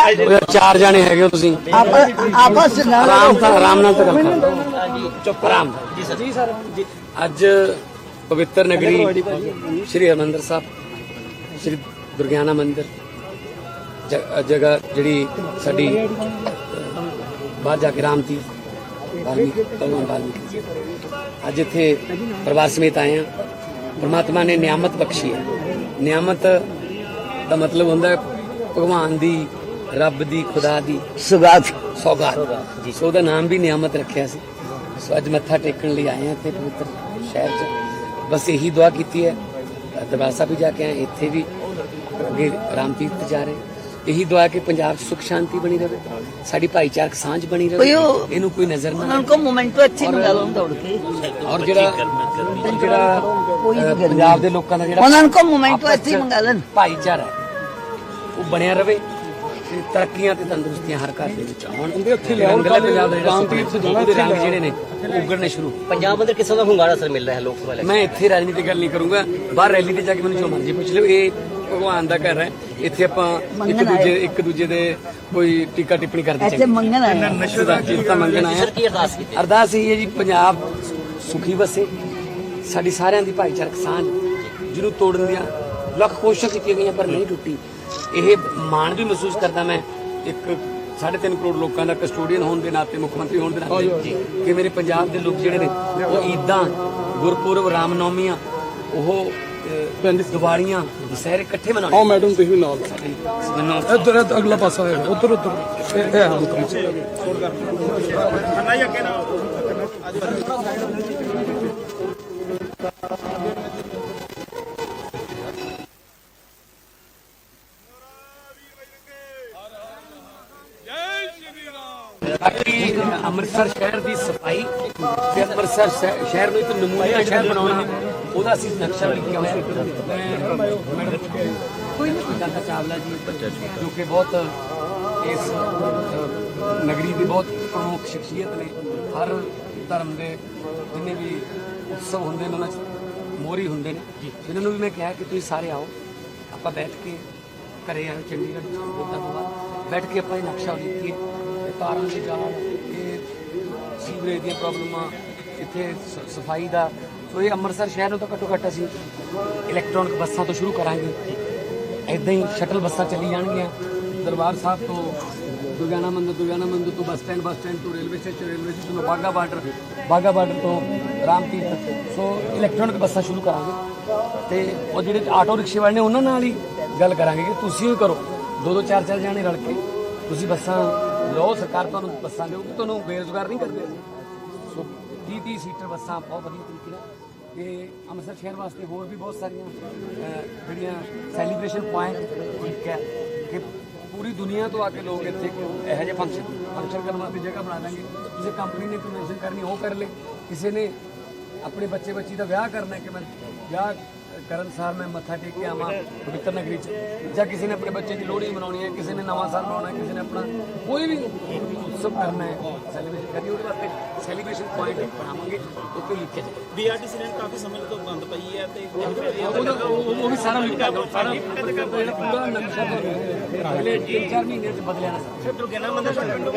ਅੱਜ ਚਾਰ ਜਾਣੇ ਹੈਗੇ ਹੋ ਤੁਸੀਂ। ਆਪਸ ਨਾਲ ਆਰਾਮ ਨਾਲ ਆਰਾਮ ਨਾਲ ਤਾਂ ਗੱਲ ਕਰੋ ਚੁੱਪ ਆਰਾਮ ਜੀ ਸਰ। ਜੀ ਸਰ ਅੱਜ ਪਵਿੱਤਰ ਨਗਰੀ ਸ਼੍ਰੀ ਹਰਿਮੰਦਰ ਸਾਹਿਬ ਸ਼੍ਰੀ ਦੁਰਗਿਆਨਾ ਮੰਦਿਰ ਜਗ੍ਹਾ ਜਿਹੜੀ ਸਾਡੀ ਅਹ, ਬਾਹਰ ਜਾ ਕੇ ਰਾਮ ਤੀਰਥ ਵਾਲਮੀਕੀ ਭਗਵਾਨ ਜੀ। ਅੱਜ ਇੱਥੇ ਪਰਿਵਾਰ ਸਮੇਤ ਆਏ ਹਾਂ। ਪਰਮਾਤਮਾ ਨੇ ਨਿਆਮਤ ਬਖਸ਼ੀ ਹੈ। ਨਿਆਮਤ ਦਾ ਮਤਲਬ ਹੁੰਦਾ ਹੈ ਭਗਵਾਨ ਦੀ ਰੱਬ ਦੀ ਖੁਦਾ ਦੀ। ਸੁਗਾਤ। ਸੌਗਾਤ। ਸੋ ਉਹਦਾ ਨਾਮ ਵੀ ਨਿਆਮਤ ਰੱਖਿਆ ਸੀ। ਸੋ ਅੱਜ ਮੱਥਾ ਟੇਕਣ ਲਈ ਆਏ ਹਾਂ ਇੱਥੇ ਪਵਿੱਤਰ ਸ਼ਹਿਰ 'ਚ। ਬਸ ਇਹੀ ਦੁਆ ਕੀਤੀ ਹੈ। ਦਰਬਾਰ ਸਾਹਿਬ ਵੀ ਜਾ ਕੇ ਆਏ ਇੱਥੇ ਵੀ ਅੱਗੇ ਰਾਮ ਤੀਰਥ ਜਾ ਰਹੇ। ਇਹੀ ਦੁਆ ਕਿ ਪੰਜਾਬ 'ਚ ਸੁਖ ਸ਼ਾਂਤੀ ਬਣੀ ਰਹੇ ਸਾਡੀ ਭਾਈਚਾਰਕ ਸਾਂਝ ਬਣੀ ਰਹੇ ਕੋਈ ਇਹਨੂੰ ਕੋਈ ਨਜ਼ਰ ਨਾ ਉਹਨਾਂ ਨੂੰ ਮੋਮੈਂਟੋ ਅੱਛੀ ਮੰਗਾ ਲਓ ਦੌੜ ਕੇ। ਔਰ ਜਿਹੜਾ ਜਿਹੜਾ ਅਹ, ਪੰਜਾਬ ਦੇ ਲੋਕਾਂ ਦਾ ਜਿਹੜਾ ਉਹਨਾਂ ਨੂੰ ਮੋਮੈਂਟੋ ਆਪਸ ਅੱਛੀ ਮੰਗਾ ਲੈਣ। ਭਾਈਚਾਰਾ ਉਹ ਬਣਿਆ ਤੇ ਤਰੱਕੀਆਂ ਤੇ ਤੰਦਰੁਸਤੀਆਂ ਹਰ ਘਰ ਦੇ ਵਿੱਚ ਆਉਣ ਉੱਥੇ ਲਿਆਉਣ ਪੰਜਾਬ ਦਾ ਜਿਹੜਾ ਸੁਪਨਾ ਉਹਦੇ ਰੰਗ ਜਿਹੜੇ ਨੇ ਉਹ ਉਗੜਨੇ ਸ਼ੁਰੂ। ਪੰਜਾਬ ਅੰਦਰ ਕਿਸ ਦਾ ਹੁੰਗਾਰਾ ਅਸਰ ਮਿਲ ਰਿਹਾ ਹੈ ਲੋਕ ਸਭਾ ਮੈਂ ਇੱਥੇ ਰਾਜਨੀਤੀ ਗੱਲ ਨਹੀਂ ਕਰੂੰਗਾ। ਬਾਹਰ ਰੈਲੀ ਤੇ ਜਾ ਕੇ ਮੈਨੂੰ ਜੋ ਮਰਜ਼ੀ ਪੁੱਛ ਲਿਓ। ਇਹ ਭਗਵਾਨ ਦਾ ਘਰ ਹੈ। ਇੱਥੇ ਆਪਾਂ ਇੱਕ ਦੂਜੇ ਆਏ। ਇੱਕ ਦੂਜੇ ਦੇ ਕੋਈ ਟੀਕਾ ਟਿੱਪਣੀ ਕਰਦੇ ਇੱਥੇ ਮੰਗਣ ਆਏ। ਨਸ਼ੇ ਦਾ ਚਿੰਤਾ ਮੰਗਣ ਆਇਆ ਸਰ ਕੀ ਅਰਦਾਸ ਕੀਤੀ? ਅਰਦਾਸ ਇਹ ਹੈ ਜੀ ਪੰਜਾਬ ਸੁਖੀ ਵਸੇ। ਸਾਡੀ ਸਾਰਿਆਂ ਦੀ ਭਾਈਚਾਰਕ ਸਾਂਝ। ਜਿਹਨੂੰ ਤੋੜਨ ਦੀਆਂ ਲੱਖ ਕੋਸ਼ਿਸ਼ਾਂ ਕੀਤੀਆਂ ਗਈਆਂ ਪਰ ਨਹੀਂ ਟੁੱਟੀ। ਇਹ ਮਾਣ ਵੀ ਮਹਿਸੂਸ ਕਰਦਾ ਮੈਂ ਇੱਕ 3.5 ਕਰੋੜ ਲੋਕਾਂ ਦਾ ਕਸਟੋਡੀਅਨ ਹੋਣ ਦੇ ਨਾਤੇ ਮੁੱਖ ਮੰਤਰੀ ਹੋਣ ਦੇ ਨਾਤੇ ਕਿ ਮੇਰੇ ਪੰਜਾਬ ਦੇ ਲੋਕ ਜਿਹੜੇ ਨੇ ਉਹ ਈਦਾਂ ਗੁਰਪੁਰਬ ਰਾਮਨੌਮੀਆਂ ਉਹ ਦੀਵਾਲੀਆਂ ਦੁਸਹਿਰੇ ਇਕੱਠੇ ਮਨਾਉਂਦੇ ਆਓ ਮੈਡਮ ਤੁਸੀਂ ਵੀ ਨਾਲ ਮੈਨੂੰ ਇੱਧਰ ਅਗਲਾ ਪਾਸਾ ਹੈ ਉਧਰ ਉਧਰ। ਇਹ ਇਹ ਹਾਂ ਉੱਧਰ। ਬਾਕੀ ਅੰਮ੍ਰਿਤਸਰ ਸ਼ਹਿਰ ਦੀ ਸਫ਼ਾਈ ਤੇ ਅੰਮ੍ਰਿਤਸਰ ਸ਼ਹਿ- ਸ਼ਹਿਰ ਨੂੰ ਇੱਕ ਨਮੂਨਾ ਸ਼ਹਿਰ ਬਣਾਉਣਾ ਉਹਦਾ ਅਸੀਂ ਨਕਸ਼ਾ ਹੋਇਆ ਮੈਂ ਮੈਡਮ ਕੋਈ ਨਹੀਂ। ਦਾਦਾ ਚਾਵਲਾ ਜੀ ਜੋ ਕਿ ਬਹੁਤ ਇਸ ਨਗਰੀ ਦੀ ਬਹੁਤ ਪ੍ਰਮੁੱਖ ਸ਼ਖਸੀਅਤ ਨੇ। ਹਰ ਧਰਮ ਦੇ ਜਿੰਨੇ ਵੀ ਉਤਸਵ ਹੁੰਦੇ ਨੇ ਉਹਨਾਂ 'ਚ ਮੋਰੀ ਹੁੰਦੇ ਨੇ। ਇਹਨਾਂ ਨੂੰ ਵੀ ਮੈਂ ਕਿਹਾ ਕਿ ਤੁਸੀਂ ਸਾਰੇ ਆਓ। ਆਪਾਂ ਬੈਠ ਕੇ ਘਰੇ ਆਏ ਚੰਡੀਗੜ੍ਹ ਬੋਲਦਾ ਬਾਬਾ ਬੈਠ ਕੇ ਆਪਾਂ ਇਹ ਨਕਸ਼ਾ ਲਿਖੀਏ। ਤਾਰਾਂ ਦੇ ਜਾਲ ਇਹ ਸੀਵਰੇਜ ਦੀਆਂ ਪ੍ਰੋਬਲਮਾਂ, ਇੱਥੇ ਸ- ਸਫ਼ਾਈ ਦਾ। ਸੋ ਇਹ ਅੰਮ੍ਰਿਤਸਰ ਸ਼ਹਿਰ ਨੂੰ ਤਾਂ ਘੱਟੋ ਘੱਟ ਅਸੀਂ ਇਲੈਕਟ੍ਰੋਨਿਕ ਬੱਸਾਂ ਤੋਂ ਸ਼ੁਰੂ ਕਰਾਂਗੇ। ਇਦਾਂ ਹੀ ਸ਼ਟਲ ਬੱਸਾਂ ਚੱਲੀ ਜਾਣਗੀਆਂ। ਦਰਬਾਰ ਸਾਹਿਬ ਤੋਂ ਦੁਰਗਿਆਨਾ ਮੰਦਰ ਦੁਰਗਿਆਨਾ ਮੰਦਰ ਤੋਂ ਬੱਸ ਸਟੈਂਡ ਬੱਸ ਸਟੈਂਡ ਤੋਂ ਰੇਲਵੇ ਸਟੇਸ਼ਨ ਰੇਲਵੇ ਸਟੇਸ਼ਨ ਤੋਂ ਬਾਗਾ ਬਾਰਡਰ ਬਾਗਾ ਬਾਰਡਰ ਤੋਂ ਰਾਮ ਤੀਰਥ ਸੋ ਇਲੈਕਟ੍ਰੋਨਿਕ ਬੱਸਾਂ ਸ਼ੁਰੂ ਕਰਾਂਗੇ। ਤੇ ਉਹ ਜਿਹੜੇ ਆਟੋ ਰਿਕਸ਼ੇ ਵਾਲੇ ਨੇ, ਉਹਨਾਂ ਨਾਲ ਹੀ ਗੱਲ ਕਰਾਂਗੇ ਕਿ ਤੁਸੀਂ ਹੀ ਕਰੋ। ਦੋ ਦੋ ਚਾਰ ਚਾਰ ਜਾਣੇ ਰਲ ਕੇ ਤੁਸੀਂ ਬੱਸਾਂ ਲਓ ਸਰਕਾਰ ਤੁਹਾਨੂੰ ਬੱਸਾਂ ਦੇਊਗੀ, ਤੁਹਾਨੂੰ ਬੇਰੁਜ਼ਗਾਰ ਨਹੀਂ ਕਰਦੇ। ਸੋ 30 30 ਸੀਟਰ ਬੱਸਾਂ ਬਹੁਤ ਵਧੀਆ ਤਰੀਕੇ ਨਾਲ ਤੇ ਅੰਮ੍ਰਿਤਸਰ ਸ਼ਹਿਰ ਵਾਸਤੇ ਹੋਰ ਵੀ ਬਹੁਤ ਸਾਰੀਆਂ ਜਿਹੜੀਆਂ ਸੈਲੀਬ੍ਰੇਸ਼ਨ ਪੁਆਇੰਟ ਇੱਕ ਹੈ ਕਿ ਪੂਰੀ ਦੁਨੀਆ ਤੋਂ ਆ ਕੇ ਲੋਕ ਇੱਥੇ ਇਹੋ ਜਿਹੇ ਫੰਕਸ਼ਨ ਫੰਕਸ਼ਨ ਕਰਨ ਵਾਸਤੇ ਜਗ੍ਹਾ ਬਣਾ ਦਾਂਗੇ ਕਿਸੇ ਕੰਪਨੀ ਨੇ ਕਨਵੈਨਸ਼ਨ ਕਰਨੀ, ਉਹ ਕਰ ਲੇ। ਕਿਸੇ ਨੇ ਆਪਣੇ ਬੱਚੇ ਬੱਚੀ ਦਾ ਵਿਆਹ ਕਰਨਾ ਹੈ ਕਿ ਮੈਂ ਵਿਆਹ ਕਰਨ ਸਾਰ ਮੈਂ ਮੱਥਾ ਟੇਕ ਕੇ ਆਵਾਂ ਪਵਿੱਤਰ ਨਗਰੀ ਚ ਜਾਂ ਕਿਸੇ ਨੇ ਆਪਣੇ ਬੱਚੇ ਦੀ ਲੋਹੜੀ ਮਨਾਉਣੀ ਹੈ ਕਿਸੇ ਨੇ ਨਵਾਂ ਸਾਲ ਮਨਾਉਣਾ ਹੈ ਕਿਸੇ ਨੇ ਆਪਣਾ ਕੋਈ ਵੀ ਉਤਸਵ ਕਰਨਾ ਹੈ ਸੈਲੀਬ੍ਰੇਸ਼ਨ ਕਰਨੀ ਉਹਦੇ ਵਾਸਤੇ ਸੈਲੀਬ੍ਰੇਸ਼ਨ ਪੁਆਇੰਟ ਬਣਾਵਾਂਗੇ ਉੱਥੇ ਲਿਖਿਆ ਜਾਏ ਬੀਆਰਟੀਸੀ ਲਾਈਨ ਕਾਫੀ ਸਮੇਂ ਤੋਂ ਬੰਦ ਪਈ ਹੈ ਤੇ ਉਹਦਾ ਉਹ ਉਹ ਵੀ ਸਾਰਾ ਲਿਖਿਆ ਦੋ ਸਾਰਾ ਪੂਰਾ ਨਕਸ਼ਾ ਬਣਿਆ ਪਹਿਲੇ 3-4 ਮਹੀਨੇ ਚ ਬਦਲਿਆ ਨਾ ਸਾਰਾ ਦੁਰਗਿਆਨਾ ਮੰਦਿਰ